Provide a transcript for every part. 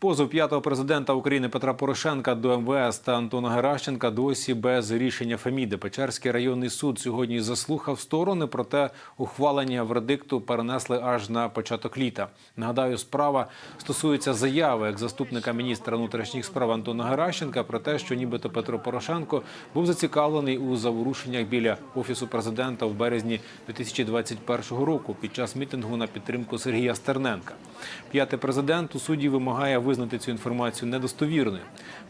Позов п'ятого президента України Петра Порошенка до МВС та Антона Геращенка досі без рішення Феміди. Печерський районний суд сьогодні заслухав сторони, проте ухвалення вердикту перенесли аж на початок літа. Нагадаю, справа стосується заяви як заступника міністра внутрішніх справ Антона Геращенка про те, що нібито Петро Порошенко був зацікавлений у заворушеннях біля офісу президента в березні 2021 року під час мітингу на підтримку Сергія Стерненка. П'ятий президент у суді вимагає визнати цю інформацію недостовірною.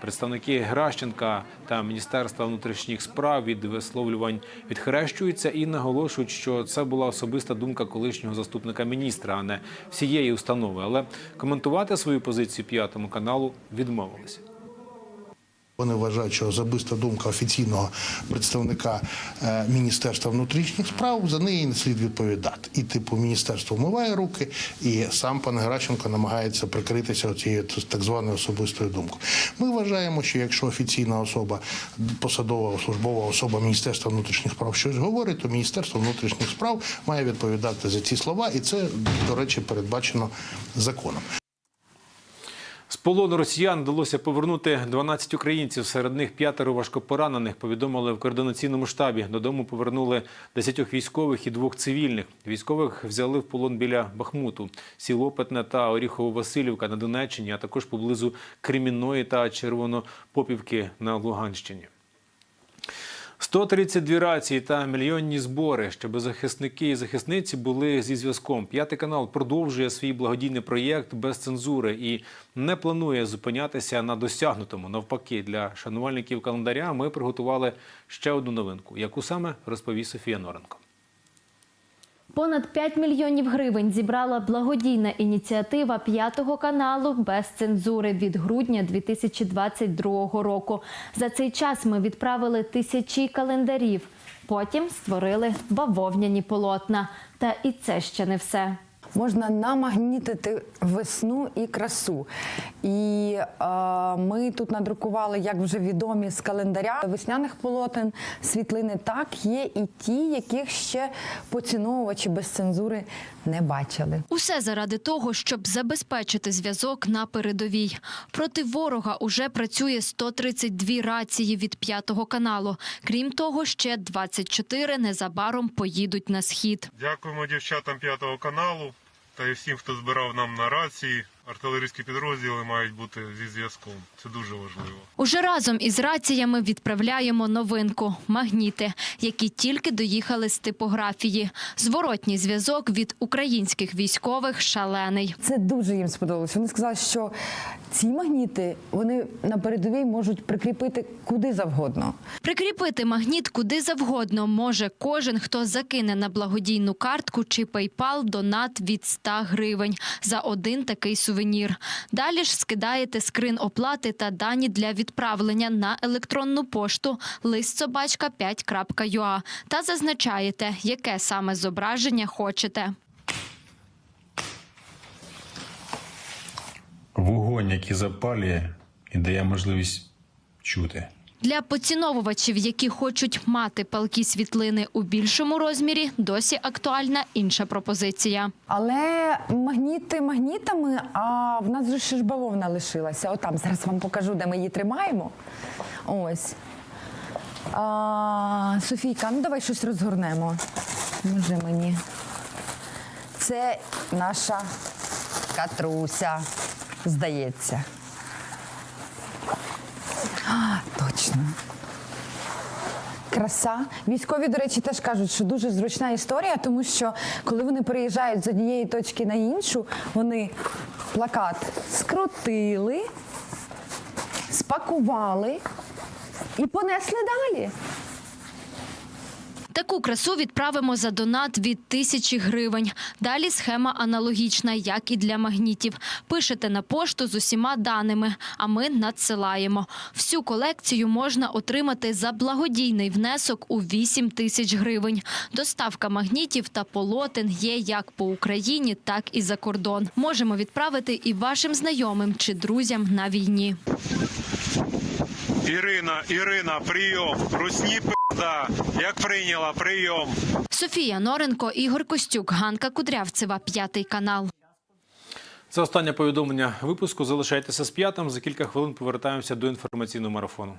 Представники Гращенка та Міністерства внутрішніх справ від висловлювань відхрещуються і наголошують, що це була особиста думка колишнього заступника міністра, а не всієї установи. Але коментувати свою позицію п'ятому каналу відмовилися. Вони вважають, що особиста думка офіційного представника е, Міністерства внутрішніх справ за неї не слід відповідати. І типу міністерство вмиває руки, і сам пан Геращенко намагається прикритися цією так званою особистою думкою. Ми вважаємо, що якщо офіційна особа, посадова службова особа Міністерства внутрішніх справ щось говорить, то Міністерство внутрішніх справ має відповідати за ці слова, і це, до речі, передбачено законом. Полону росіян вдалося повернути 12 українців. Серед них п'ятеро важкопоранених. Повідомили в координаційному штабі. Додому повернули 10 військових і двох цивільних. Військових взяли в полон біля Бахмуту, сіл Опитне та Оріхово-Василівка на Донеччині, а також поблизу Кремінної та Червонопопівки на Луганщині. 132 рації та мільйонні збори, щоб захисники і захисниці були зі зв'язком. П'ятий канал продовжує свій благодійний проєкт без цензури і не планує зупинятися на досягнутому. Навпаки, для шанувальників календаря ми приготували ще одну новинку, яку саме розповість Софія Норенко. Понад 5 мільйонів гривень зібрала благодійна ініціатива п'ятого каналу без цензури від грудня 2022 року. За цей час ми відправили тисячі календарів. Потім створили бавовняні полотна. Та і це ще не все. Можна намагнітити весну і красу. І е, ми тут надрукували, як вже відомі з календаря весняних полотен, світлини. Так, є і ті, яких ще поціновувачі без цензури не бачили. Усе заради того, щоб забезпечити зв'язок на передовій. Проти ворога уже працює 132 рації від п'ятого каналу. Крім того, ще 24 незабаром поїдуть на схід. Дякуємо дівчатам п'ятого каналу та і всім, хто збирав нам на рації. Артилерійські підрозділи мають бути зі зв'язком. Це дуже важливо. Уже разом із раціями відправляємо новинку – магніти, які тільки доїхали з типографії. Зворотній зв'язок від українських військових шалений. Це дуже їм сподобалося. Вони сказали, що ці магніти вони на передовій можуть прикріпити куди завгодно. Прикріпити магніт куди завгодно може кожен, хто закине на благодійну картку чи PayPal донат від 100 гривень за один такий сувенір. Далі ж скидаєте скрин оплати та дані для відправлення на електронну пошту listsobachka5.ua та зазначаєте, яке саме зображення хочете. вогонь, який запалює і дає можливість чути. Для поціновувачів, які хочуть мати палкі світлини у більшому розмірі, досі актуальна інша пропозиція. Але магніти магнітами, а в нас же ще ж бавовна лишилася. Отам зараз вам покажу, де ми її тримаємо. Ось. А, Софійка, ну давай щось розгорнемо. Може мені. Це наша катруся, здається. А, точно. Краса. Військові, до речі, теж кажуть, що дуже зручна історія, тому що коли вони переїжджають з однієї точки на іншу, вони плакат скрутили, спакували і понесли далі. Таку красу відправимо за донат від тисячі гривень. Далі схема аналогічна, як і для магнітів. Пишете на пошту з усіма даними, а ми надсилаємо. Всю колекцію можна отримати за благодійний внесок у 8 тисяч гривень. Доставка магнітів та полотен є як по Україні, так і за кордон. Можемо відправити і вашим знайомим чи друзям на війні. Ірина, Ірина, прийом. Русні пизда. Як прийняла прийом. Софія Норенко, Ігор Костюк, Ганка Кудрявцева, п'ятий канал. Це останнє повідомлення випуску. Залишайтеся з п'ятим. За кілька хвилин повертаємося до інформаційного марафону.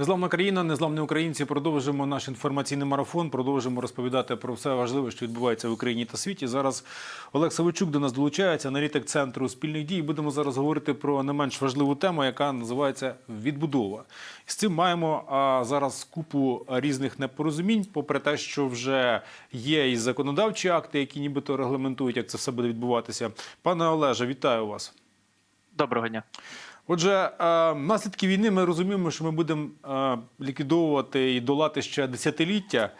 Незламна країна, незламні українці. Продовжимо наш інформаційний марафон. Продовжимо розповідати про все важливе, що відбувається в Україні та світі. Зараз Олег Савичук до нас долучається, аналітик центру спільних дій. Будемо зараз говорити про не менш важливу тему, яка називається відбудова. З цим маємо а, зараз купу різних непорозумінь, попри те, що вже є і законодавчі акти, які нібито регламентують, як це все буде відбуватися. Пане Олеже, вітаю вас. Доброго дня. Отже, е, наслідки війни ми розуміємо, що ми будемо е, ліквідовувати і долати ще десятиліття.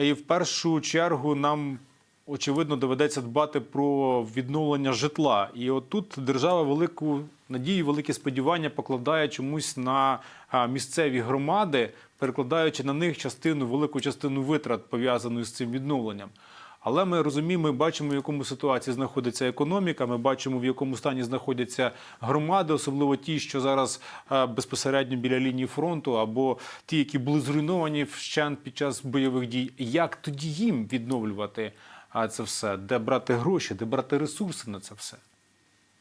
І в першу чергу нам очевидно доведеться дбати про відновлення житла. І от тут держава велику надію, великі сподівання покладає чомусь на е, місцеві громади, перекладаючи на них частину, велику частину витрат пов'язану з цим відновленням. Але ми розуміємо, ми бачимо, в якому ситуації знаходиться економіка. Ми бачимо, в якому стані знаходяться громади, особливо ті, що зараз е, безпосередньо біля лінії фронту, або ті, які були зруйновані вщент під час бойових дій. Як тоді їм відновлювати це все? Де брати гроші, де брати ресурси на це все?